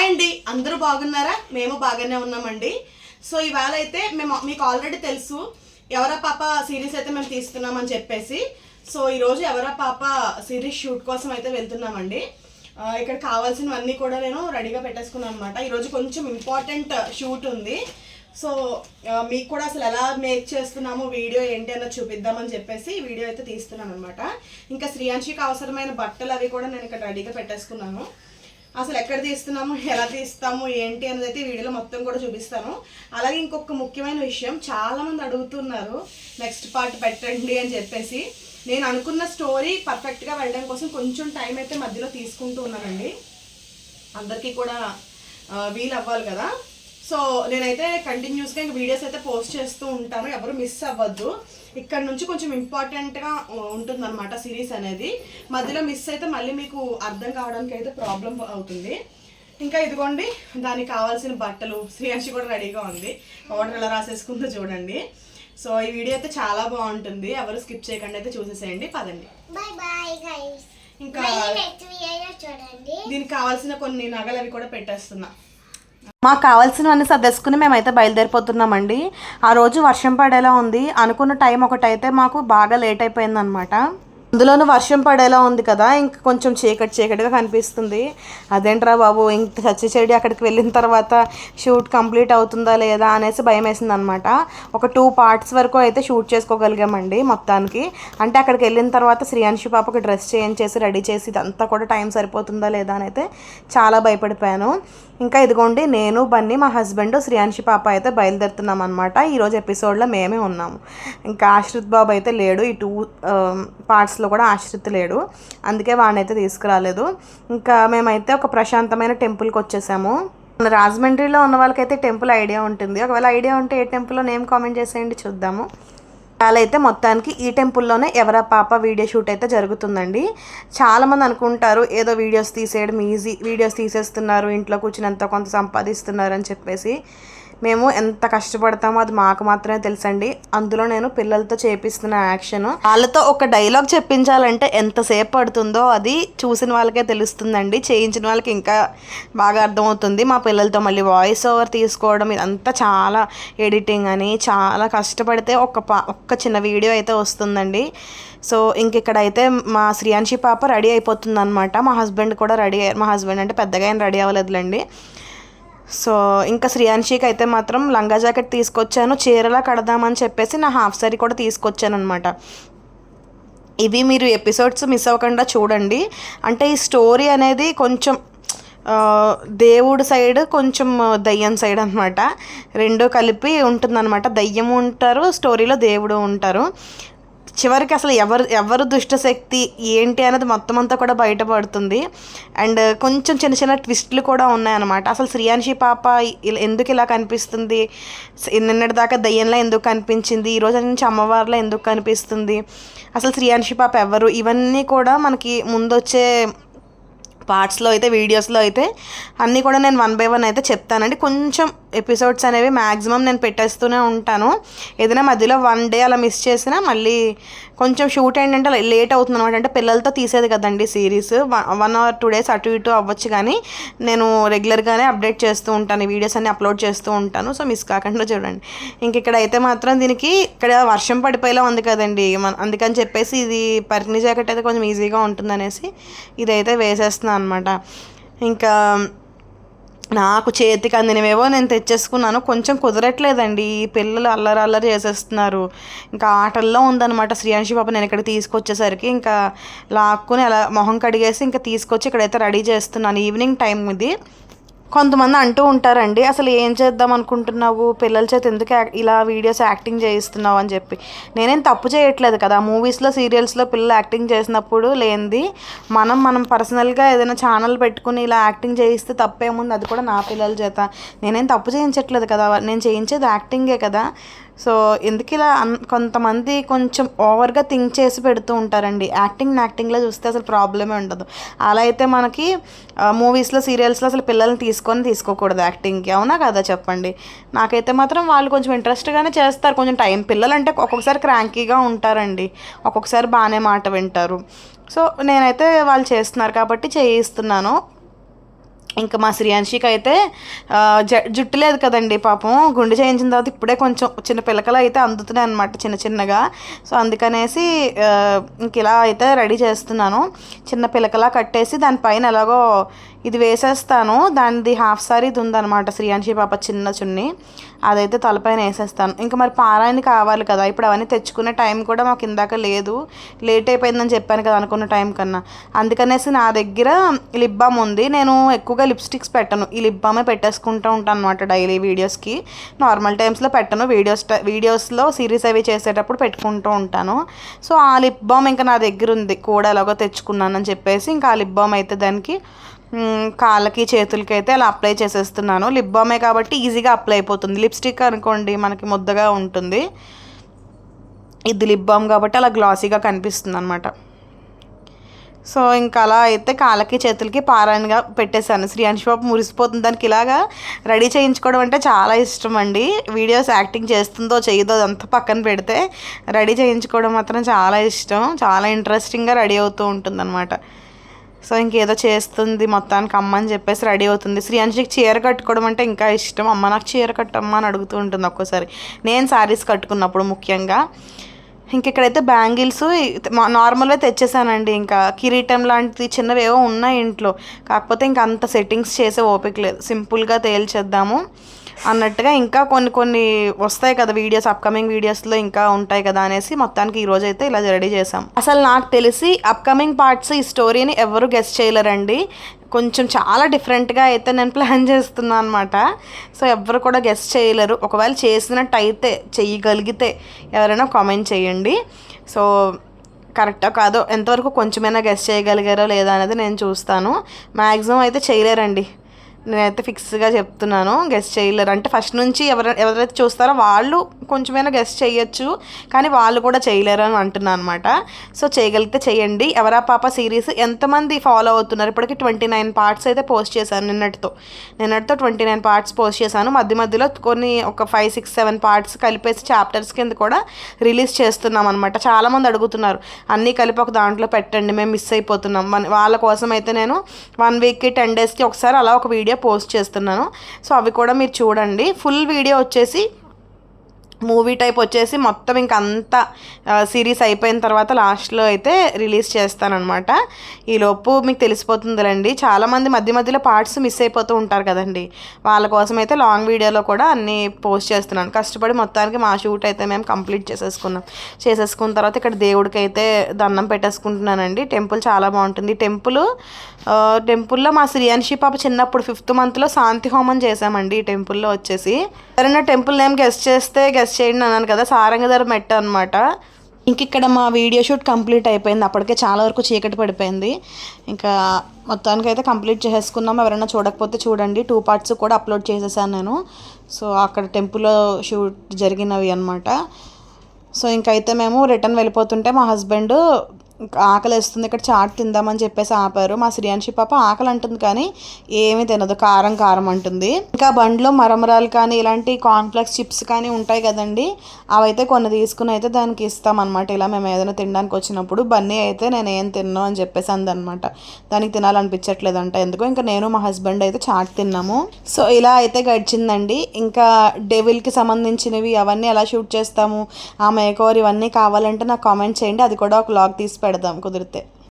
Hi అండి అందరూ బాగున్నారా? మేము బాగానే ఉన్నామండి. సో ఇవాళ అయితే మేము మీకు ఆల్రెడీ తెలుసు ఎవరా పాప సిరీస్ అయితే మేము తీస్తున్నామని చెప్పేసి. సో ఈరోజు ఎవరా పాప సిరీస్ షూట్ కోసం అయితే వెళ్తున్నామండి. ఇక్కడ కావాల్సినవన్నీ కూడా నేను రెడీగా పెట్టేసుకున్నాను అనమాట ఈరోజు కొంచెం ఇంపార్టెంట్ షూట్ ఉంది. సో మీకు కూడా అసలు ఎలా మేక్ చేస్తున్నాము వీడియో ఏంటి అన్నది చూపిద్దామని చెప్పేసి వీడియో అయితే తీస్తున్నాను అనమాట ఇంకా శ్రీయాంశికి అవసరమైన బట్టలు అవి కూడా నేను ఇక్కడ రెడీగా పెట్టేసుకున్నాను. అసలు ఎక్కడ తీస్తున్నాము ఎలా తీస్తాము ఏంటి అనేది అయితే వీడియోలో మొత్తం కూడా చూపిస్తాను. అలాగే ఇంకొక ముఖ్యమైన విషయం చాలా మంది అడుగుతున్నారు నెక్స్ట్ పార్ట్ పెట్టండి అని చెప్పేసి. నేను అనుకున్న స్టోరీ పర్ఫెక్ట్గా వెళ్ళడం కోసం కొంచెం టైం అయితే మధ్యలో తీసుకుంటూ ఉన్నానండి. అందరికీ కూడా వీలు అవ్వాలి కదా. సో నేనైతే కంటిన్యూస్గా ఇంక వీడియోస్ అయితే పోస్ట్ చేస్తూ ఉంటాను. ఎవరు మిస్ అవ్వద్దు. ఇక్కడ నుంచి కొంచెం ఇంపార్టెంట్గా ఉంటుందన్నమాట సిరీస్ అనేది. మధ్యలో మిస్ అయితే మళ్ళీ మీకు అర్థం కావడానికి అయితే ప్రాబ్లం అవుతుంది. ఇంకా ఇదిగోండి దానికి కావాల్సిన బట్టలు. శ్రీయాంశి కూడా రెడీగా ఉంది. ఆర్డర్ ఎలా రాసేసుకుందో చూడండి. సో ఈ వీడియో అయితే చాలా బాగుంటుంది. ఎవరు స్కిప్ చేయకుండా అయితే చూసేసేయండి. పదండి. ఇంకా దీనికి కావాల్సిన కొన్ని నగలు అవి కూడా పెట్టేస్తున్నా. మాకు కావాల్సినవన్నీ సర్దేసుకుని మేమైతే బయలుదేరిపోతున్నామండి. ఆ రోజు వర్షం పడేలా ఉంది. అనుకున్న టైం ఒకటైతే మాకు బాగా లేట్ అయిపోయిందనమాట అందులోనూ వర్షం పడేలా ఉంది కదా ఇంక కొంచెం చీకటి చీకటిగా కనిపిస్తుంది. అదేంట్రా బాబు ఇంక చచ్చి చెడి అక్కడికి వెళ్ళిన తర్వాత షూట్ కంప్లీట్ అవుతుందా లేదా అనేసి భయం వేసింది అనమాట ఒక టూ పార్ట్స్ వరకు అయితే షూట్ చేసుకోగలిగామండి మొత్తానికి. అంటే అక్కడికి వెళ్ళిన తర్వాత శ్రీయాంశి పాపకి డ్రెస్ చేంజ్ చేసి రెడీ చేసి ఇదంతా కూడా టైం సరిపోతుందా లేదా అని అయితే చాలా భయపడిపోయాను. ఇంకా ఇదిగోండి నేను బన్నీ మా హస్బెండ్ శ్రీయాంశి పాప అయితే బయలుదేరుతున్నాం అనమాట ఈరోజు ఎపిసోడ్లో మేమే ఉన్నాము. ఇంకా ఆశ్రిత్ బాబు అయితే లేడు. ఈ టూ పార్ట్స్ పార్ట్స్లో కూడా ఆశ్రిత్ లేడు. అందుకే వాడినైతే తీసుకురాలేదు. ఇంకా మేమైతే ఒక ప్రశాంతమైన టెంపుల్కి వచ్చేసాము. మన రాజమండ్రిలో ఉన్న వాళ్ళకైతే టెంపుల్ ఐడియా ఉంటుంది. ఒకవేళ ఐడియా ఉంటే ఏ టెంపుల్లో నేమ్ కామెంట్ చేసేయండి చూద్దాము. అలా అయితే మొత్తానికి ఈ టెంపుల్లోనే ఎవరా పాప వీడియో షూట్ అయితే జరుగుతుందండి. చాలామంది అనుకుంటారు ఏదో వీడియోస్ తీసేయడం ఈజీ వీడియోస్ తీసేస్తున్నారు ఇంట్లో కూర్చుని ఎంతో కొంత సంపాదిస్తున్నారు అని చెప్పేసి. మేము ఎంత కష్టపడతామో అది మాకు మాత్రమే తెలుసండి. అందులో నేను పిల్లలతో చేపిస్తున్న యాక్షన్. వాళ్ళతో ఒక డైలాగ్ చెప్పించాలంటే ఎంతసేపు పడుతుందో అది చూసిన వాళ్ళకే తెలుస్తుందండి. చేయించిన వాళ్ళకి ఇంకా బాగా అర్థమవుతుంది. మా పిల్లలతో మళ్ళీ వాయిస్ ఓవర్ తీసుకోవడం ఇదంతా చాలా ఎడిటింగ్ అని చాలా కష్టపడితే ఒక పా ఒక్క చిన్న వీడియో అయితే వస్తుందండి. సో ఇంక ఇక్కడైతే మా శ్రీయాంశి పాప రెడీ అయిపోతుంది అనమాట మా హస్బెండ్ కూడా రెడీ అయ్యారు. మా హస్బెండ్ అంటే పెద్దగా ఏం రెడీ అవ్వలేదులేండి. సో ఇంకా శ్రీయాంశికి అయితే మాత్రం లంగా జాకెట్ తీసుకొచ్చాను చీరలా కడదామని చెప్పేసి నా హాఫ్ సారీ కూడా తీసుకొచ్చాను అనమాట ఇవి మీరు ఎపిసోడ్స్ మిస్ అవ్వకుండా చూడండి. అంటే ఈ స్టోరీ అనేది కొంచెం దేవుడు సైడ్ కొంచెం దయ్యం సైడ్ అనమాట రెండు కలిపి ఉంటుందన్నమాట. దయ్యం ఉంటారు స్టోరీలో దేవుడు ఉంటారు. చివరికి అసలు ఎవరు ఎవరు దుష్టశక్తి ఏంటి అనేది మొత్తం అంతా కూడా బయటపడుతుంది. అండ్ కొంచెం చిన్న చిన్న ట్విస్ట్లు కూడా ఉన్నాయన్నమాట. అసలు శ్రీయాన్షి పాప ఇలా- ఎందుకు ఇలా కనిపిస్తుంది? నిన్నటి దాకా దయ్యంలో ఎందుకు కనిపించింది? ఈ రోజు నుంచి అమ్మవారిలో ఎందుకు కనిపిస్తుంది? అసలు శ్రీయాన్షి పాప ఎవరు? ఇవన్నీ కూడా మనకి ముందొచ్చే పార్ట్స్లో అయితే వీడియోస్లో అయితే అన్నీ కూడా నేను వన్ బై వన్ అయితే చెప్తానండి. కొంచెం ఎపిసోడ్స్ అనేవి మ్యాక్సిమం నేను పెట్టేస్తూనే ఉంటాను. ఏదైనా మధ్యలో వన్ డే అలా మిస్ చేసినా మళ్ళీ కొంచెం షూట్ ఏంటంటే లేట్ అవుతుంది అనమాట అంటే పిల్లలతో తీసేది కదండి series one or two days అటు ఇటు అవ్వచ్చు కానీ నేను రెగ్యులర్గానే అప్డేట్ చేస్తూ ఉంటాను. వీడియోస్ అన్ని అప్లోడ్ చేస్తూ ఉంటాను. సో మిస్ కాకుండా చూడండి. ఇంక ఇక్కడ అయితే మాత్రం దీనికి ఇక్కడ వర్షం పడిపోయేలా ఉంది కదండి. అందుకని చెప్పేసి ఇది పరిని జాకెట్ అయితే కొంచెం ఈజీగా ఉంటుందనేసి ఇదైతే వేసేస్తున్నాను అనమాట ఇంకా నాకు చేతికి అందినవేవో నేను తెచ్చేసుకున్నాను. కొంచెం కుదరట్లేదండి. ఈ పిల్లలు అల్లరి అల్లరి చేసేస్తున్నారు. ఇంకా ఆటల్లో ఉందన్నమాట శ్రీయాంశి పాప. నేను ఇక్కడ తీసుకొచ్చేసరికి ఇంకా లాక్కుని అలా మొహం కడిగేసి ఇంకా తీసుకొచ్చి ఇక్కడైతే రెడీ చేస్తున్నాను. ఈవినింగ్ టైం ఇది. కొంతమంది అంటూ ఉంటారండి అసలు ఏం చేద్దాం అనుకుంటున్నావు? పిల్లల చేత ఎందుకు ఇలా వీడియోస్ యాక్టింగ్ చేయిస్తున్నావు? అని చెప్పి. నేనేం తప్పు చేయట్లేదు కదా. మూవీస్లో సీరియల్స్లో పిల్లలు యాక్టింగ్ చేసినప్పుడు లేనిది మనం మనం పర్సనల్గా ఏదైనా ఛానల్ పెట్టుకుని ఇలా యాక్టింగ్ చేయిస్తే తప్పేముంది? అది కూడా నా పిల్లల చేత. నేనేం తప్పు చేయించట్లేదు కదా. నేను చేయించేది యాక్టింగే కదా. సో ఎందుకు ఇలా కొంతమంది కొంచెం ఓవర్గా థింక్ చేసి పెడుతూ ఉంటారండి. యాక్టింగ్ యాక్టింగ్లో చూస్తే అసలు ప్రాబ్లమే ఉండదు. అలా అయితే మనకి మూవీస్లో సీరియల్స్లో అసలు పిల్లల్ని తీసుకొని తీసుకోకూడదు యాక్టింగ్కి. అవునా కదా చెప్పండి? నాకైతే మాత్రం వాళ్ళు కొంచెం ఇంట్రెస్ట్గానే చేస్తారు. కొంచెం టైం పిల్లలంటే ఒక్కొక్కసారి క్రాంకీగా ఉంటారండి. ఒక్కొక్కసారి బాగానే మాట వింటారు. సో నేనైతే వాళ్ళు చేస్తున్నారు కాబట్టి చేయిస్తున్నాను. ఇంకా మా శ్రీయాంశికి అయితే జ జుట్టు లేదు కదండి పాపం. గుండె చేయించిన తర్వాత ఇప్పుడే కొంచెం చిన్న పిల్లకలు అయితే అందుతున్నాయి అనమాట చిన్న చిన్నగా. సో అందుకనేసి ఇంక ఇలా అయితే రెడీ చేస్తున్నాను. చిన్న పిలకలా కట్టేసి దానిపైన ఎలాగో ఇది వేసేస్తాను. దానిది హాఫ్ సారీది ఉందన్నమాట శ్రీయాంశి పాప చిన్న చున్ని. అదైతే తలపైన వేసేస్తాను. ఇంకా మరి పారాయణ కావాలి కదా. ఇప్పుడు అవన్నీ తెచ్చుకునే టైం కూడా మాకు ఇందాక లేదు. లేట్ అయిపోయిందని చెప్పాను కదా అనుకున్న టైం కన్నా. అందుకనేసి నా దగ్గర లిప్ బామ్ ఉంది. నేను ఎక్కువగా లిప్స్టిక్స్ పెట్టను. ఈ లిప్ బామే పెట్టేసుకుంటూ ఉంటాను అనమాట డైలీ వీడియోస్కి. నార్మల్ టైమ్స్లో పెట్టను. వీడియోస్ వీడియోస్లో సిరీస్ అవి చేసేటప్పుడు పెట్టుకుంటూ ఉంటాను. సో ఆ లిప్ బామ్ ఇంకా నా దగ్గర ఉంది కూడా ఎలాగో తెచ్చుకున్నానని చెప్పేసి ఇంకా ఆ లిప్ బామ్ అయితే దానికి కాళ్ళకి చేతులకి అయితే అలా అప్లై చేసేస్తున్నాను. లిప్ బామే కాబట్టి ఈజీగా అప్లై అయిపోతుంది. లిప్స్టిక్ అనుకోండి మనకి ముద్దగా ఉంటుంది. ఇది లిప్ బామ్ కాబట్టి అలా గ్లాసీగా కనిపిస్తుంది అనమాట సో ఇంకా అలా అయితే కాళ్ళకి చేతులకి పారాయణగా పెట్టేశాను. శ్రీ అంశబాబు మురిసిపోతుంది. దానికి ఇలాగా రెడీ చేయించుకోవడం అంటే చాలా ఇష్టం అండి. వీడియోస్ యాక్టింగ్ చేస్తుందో చేయదో అదంతా పక్కన పెడితే రెడీ చేయించుకోవడం మాత్రం చాలా ఇష్టం. చాలా ఇంట్రెస్టింగ్గా రెడీ అవుతూ ఉంటుంది సో ఇంకేదో చేస్తుంది మొత్తానికి అమ్మ అని చెప్పేసి రెడీ అవుతుంది. శ్రీయాంశికి చీర కట్టుకోవడం అంటే ఇంకా ఇష్టం. అమ్మ నాకు చీర కట్టమ్మా అని అడుగుతూ ఉంటుంది ఒక్కోసారి. నేను శారీస్ కట్టుకున్నప్పుడు ముఖ్యంగా. ఇంక ఇక్కడైతే బ్యాంగిల్స్ నార్మల్గా తెచ్చేసానండి. ఇంకా కిరీటం లాంటివి చిన్నవి ఏవో ఉన్నాయి ఇంట్లో. కాకపోతే ఇంకా అంత సెట్టింగ్స్ చేసే ఓపిక లేదు. సింపుల్గా తేల్చేద్దాము. అన్నట్టుగా ఇంకా కొన్ని కొన్ని వస్తాయి కదా వీడియోస్ అప్కమింగ్ వీడియోస్లో ఇంకా ఉంటాయి కదా అనేసి మొత్తానికి ఈ రోజు అయితే ఇలా రెడీ చేసాం అసలు నాకు తెలిసి అప్కమింగ్ పార్ట్స్ ఈ స్టోరీని ఎవరు గెస్ట్ చేయలేరండి. కొంచెం చాలా డిఫరెంట్గా అయితే నేను ప్లాన్ చేస్తున్నాను అనమాట సో ఎవరు కూడా గెస్ట్ చేయలేరు. ఒకవేళ చేసినట్టు అయితే చేయగలిగితే ఎవరైనా కామెంట్ చేయండి. సో కరెక్టో కాదో ఎంతవరకు కొంచెమైనా గెస్ట్ చేయగలిగారో లేదా అనేది నేను చూస్తాను. మ్యాక్సిమం అయితే చేయలేరండి. నేనైతే ఫిక్స్గా చెప్తున్నాను గెస్ట్ చేయలేరు. అంటే ఫస్ట్ నుంచి ఎవర ఎవరైతే చూస్తారో వాళ్ళు కొంచెమైనా గెస్ట్ చేయొచ్చు కానీ వాళ్ళు కూడా చేయలేరు అని అంటున్నాను అనమాట సో చేయగలిగితే చేయండి. ఎవరా పాప సిరీస్ ఎంతమంది ఫాలో అవుతున్నారు? ఇప్పటికి ట్వంటీ నైన్ పార్ట్స్ అయితే పోస్ట్ చేశాను నిన్నటితో. నిన్నటితో ట్వంటీ నైన్ పార్ట్స్ పోస్ట్ చేశాను. మధ్య మధ్యలో కొన్ని ఒక ఫైవ్ సిక్స్ సెవెన్ పార్ట్స్ కలిపేసి చాప్టర్స్ కింద కూడా రిలీజ్ చేస్తున్నాం అనమాట చాలామంది అడుగుతున్నారు అన్నీ కలిపి ఒక దాంట్లో పెట్టండి మేము మిస్ అయిపోతున్నాం. మన- వాళ్ళ కోసం అయితే నేను వన్ వీక్కి టెన్ డేస్కి ఒకసారి అలా ఒక వీడియో పోస్ట్ చేస్తున్నాను. సో అవి కూడా మీరు చూడండి. ఫుల్ వీడియో వచ్చేసి మూవీ టైప్ వచ్చేసి మొత్తం ఇంక అంతా సిరీస్ అయిపోయిన తర్వాత లాస్ట్లో అయితే రిలీజ్ చేస్తానన్నమాట. ఈలోపు మీకు తెలిసిపోతుందిలేండి. చాలామంది మధ్య మధ్యలో పార్ట్స్ మిస్ అయిపోతూ ఉంటారు కదండి. వాళ్ళ కోసం అయితే లాంగ్ వీడియోలో కూడా అన్నీ పోస్ట్ చేస్తున్నాను. కష్టపడి మొత్తానికి మా షూట్ అయితే మేము కంప్లీట్ చేసేసుకున్నాం. చేసేసుకున్న తర్వాత ఇక్కడ దేవుడికి అయితే దండం పెట్టేసుకుంటున్నానండి. టెంపుల్ చాలా బాగుంటుంది. టెంపుల్ టెంపుల్లో మా శ్రీయాన్షి పాప చిన్నప్పుడు ఫిఫ్త్ మంత్లో శాంతి హోమం చేశామండి ఈ టెంపుల్లో వచ్చేసి. సరైన టెంపుల్ నేమ్ గెస్ట్ చేస్తే గెస్ట్ చేయండి అన్నాను కదా సారంగధర మెట్ట అనమాట ఇంక ఇక్కడ మా వీడియో షూట్ కంప్లీట్ అయిపోయింది. అప్పటికే చాలా వరకు చీకటి పడిపోయింది. ఇంకా మొత్తానికి అయితే కంప్లీట్ చేసేసుకున్నాం. ఎవరైనా చూడకపోతే చూడండి. టూ పార్ట్స్ కూడా అప్లోడ్ చేసేసాను నేను. సో అక్కడ టెంపుల్లో షూట్ జరిగినవి అనమాట సో ఇంకైతే మేము రిటర్న్ వెళ్ళిపోతుంటే మా హస్బెండ్ ఆకలి వేస్తుంది ఇక్కడ చాట్ తిందామని చెప్పేసి ఆపారు. మా శ్రీయాన్షి పాప ఆకలి అంటుంది కానీ ఏమీ తినదు కారం కారం అంటుంది. ఇంకా బండిలో మరమరాలు కానీ ఇలాంటి కాన్ఫ్లెక్స్ చిప్స్ కానీ ఉంటాయి కదండి. అవైతే కొన్ని తీసుకుని అయితే దానికి ఇస్తామన్నమాట. ఇలా మేము ఏదైనా తినడానికి వచ్చినప్పుడు బన్నీ అయితే నేను ఏం తిన్నాను అని చెప్పేసి అందనమాట దానికి తినాలనిపించట్లేదంట. ఎందుకో ఇంకా నేను మా హస్బెండ్ అయితే చాట్ తిన్నాము. సో ఇలా అయితే గడిచిందండి. ఇంకా డెవిల్కి సంబంధించినవి అవన్నీ ఎలా షూట్ చేస్తాము ఆ మేకోవర్ ఇవన్నీ కావాలంటే నాకు కామెంట్ చేయండి. అది కూడా ఒక లాగ్ తీసి പണിപ്പെടുത്താം കുതിരത്തെ.